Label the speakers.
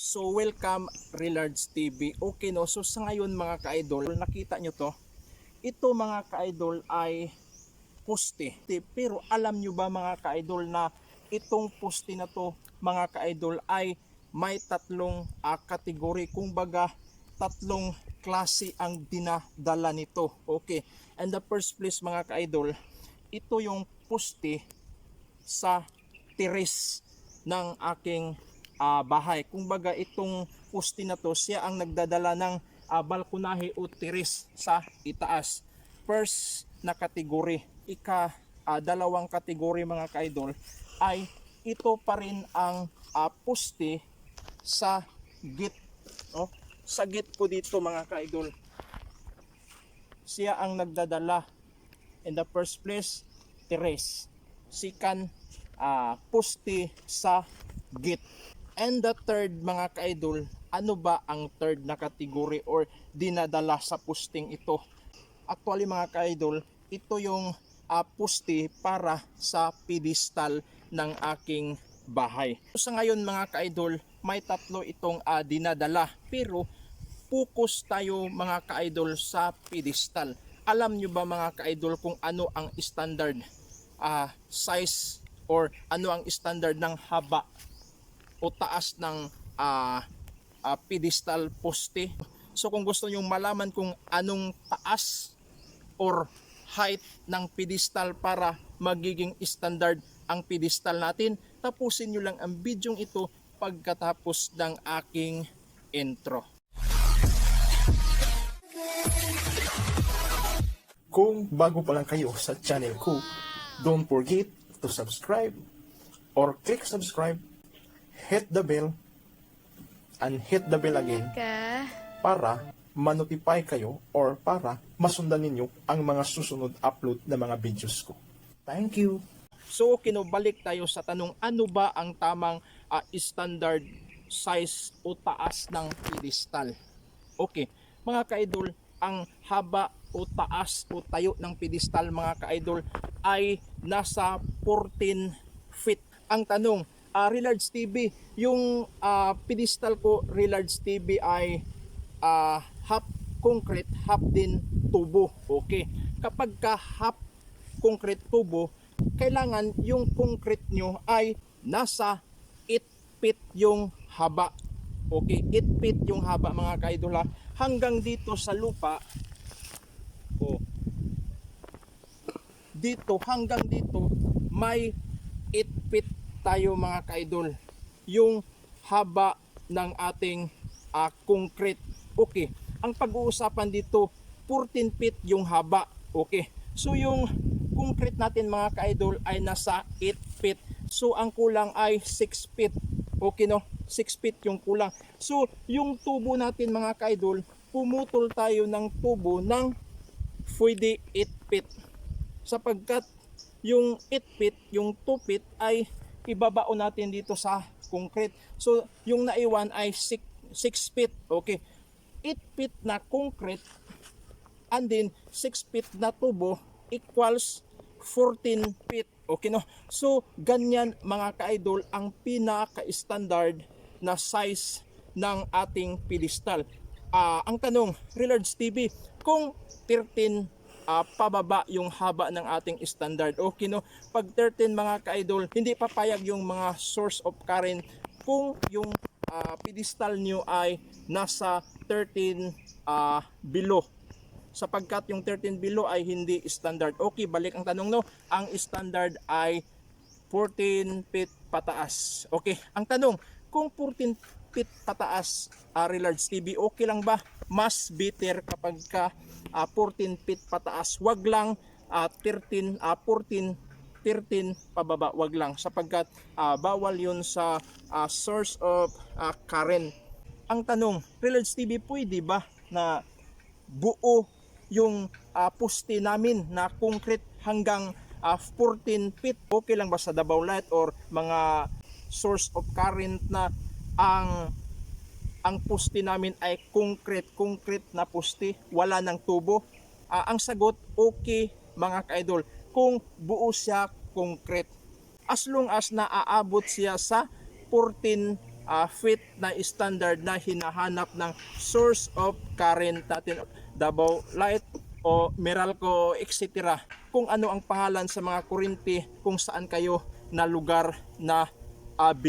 Speaker 1: So welcome Relards TV. Okay no, so sa ngayon mga ka-idol, nakita nyo to. Ito mga ka-idol ay poste. Pero alam nyo ba mga ka-idol na itong poste na to mga ka-idol ay may tatlong ah, kategory. Kung baga tatlong klase ang dinadala nito. Okay. And the first place mga ka-idol, ito yung poste sa teres ng aking ah, bahay. Kung baga itong poste na to, siya ang nagdadala ng ah, balkonahe o teres sa itaas. First na kategory, ika ah, dalawang kategory mga kaidol ay ito pa rin ang ah, poste sa git. No? Sa git po dito mga kaidol. Siya ang nagdadala in the first place teres. Sikan ah, poste sa git. And the third mga kaidol, ano ba ang third na kategory or dinadala sa posting ito? Actually mga kaidol, ito yung ah, poste para sa pedestal ng aking bahay. Sa ngayon mga kaidol, may tatlo itong ah, dinadala pero focus tayo mga kaidol sa pedestal. Alam nyo ba mga kaidol kung ano ang standard ah, size or ano ang standard ng haba o taas ng ah, ah, pedestal poste. So kung gusto nyong malaman kung anong taas or height ng pedestal para magiging standard ang pedestal natin, tapusin nyo lang ang bidyong ito pagkatapos ng aking intro. Kung bago pa lang kayo sa channel ko, don't forget to subscribe or click subscribe, hit the bell, and hit the bell again
Speaker 2: ka.
Speaker 1: para manotify kayo or para masundan ninyo ang mga susunod upload na mga videos ko. Thank you! So, kinubalik tayo sa tanong, ano ba ang tamang ah, standard size o taas ng pedestal? Okay, mga kaidol, ang haba o taas o tayo ng pedestal mga kaidol ay nasa 14 feet. Ang tanong, ah Relards TV, yung ah, pedestal ko Relards TV ay ah, half concrete, half din tubo. Okay. Kapag ka half concrete tubo, kailangan yung concrete nyo ay nasa 8 feet yung haba. Okay, 8 feet yung haba mga kaidol ha. Hanggang dito sa lupa, oh, dito hanggang dito may 8 feet tayo mga kaidol. Yung haba ng ating ah, concrete. Okay ang pag-uusapan dito 14 feet yung haba. Okay so yung concrete natin mga kaidol ay nasa 8 feet. So ang kulang ay 6 feet. Okay no? 6 feet yung kulang. So yung tubo natin mga kaidol pumutol tayo ng tubo ng pwede 8 feet. Sapagkat yung 8 feet, yung 2 feet ay ibabao natin dito sa concrete. So, yung naiwan ay 6, 6 feet. Okay. 8 feet na concrete and then 6 feet na tubo equals 14 feet. Okay no? So, ganyan mga ka-idol ang pinaka-standard na size ng ating pedestal. Ah, ang tanong, Relards TV, kung 13 ah, pababa yung haba ng ating standard. Okay no? Pag 13 mga ka-idol, hindi papayag yung mga source of current kung yung ah, pedestal nyo ay nasa 13 ah, below sapagkat yung 13 below ay hindi standard. Okay, balik ang tanong no. Ang standard ay 14 feet pataas. Okay, ang tanong, kung 14 feet pataas, uh, Relards TV, okay lang ba? Mas better kapag ka ah, 14 feet pataas. Wag lang ah, 13, ah, 14 13 pababa, wag lang sapagkat ah, bawal yun sa ah, source of ah, current. Ang tanong, Relards TV, pwede ba na buo yung ah, poste namin na concrete hanggang ah, 14 feet. Okay lang ba sa Davao Light or mga source of current na ang ang poste namin ay concrete, concrete na poste, wala ng tubo. Ah, ang sagot, okay mga ka-idol, kung buo siya concrete. As long as naaabot siya sa 14 ah, fit na standard na hinahanap ng source of current natin Davao Light o Meralco etc. Kung ano ang pangalan sa mga kurinti kung saan kayo na lugar na ah, bilog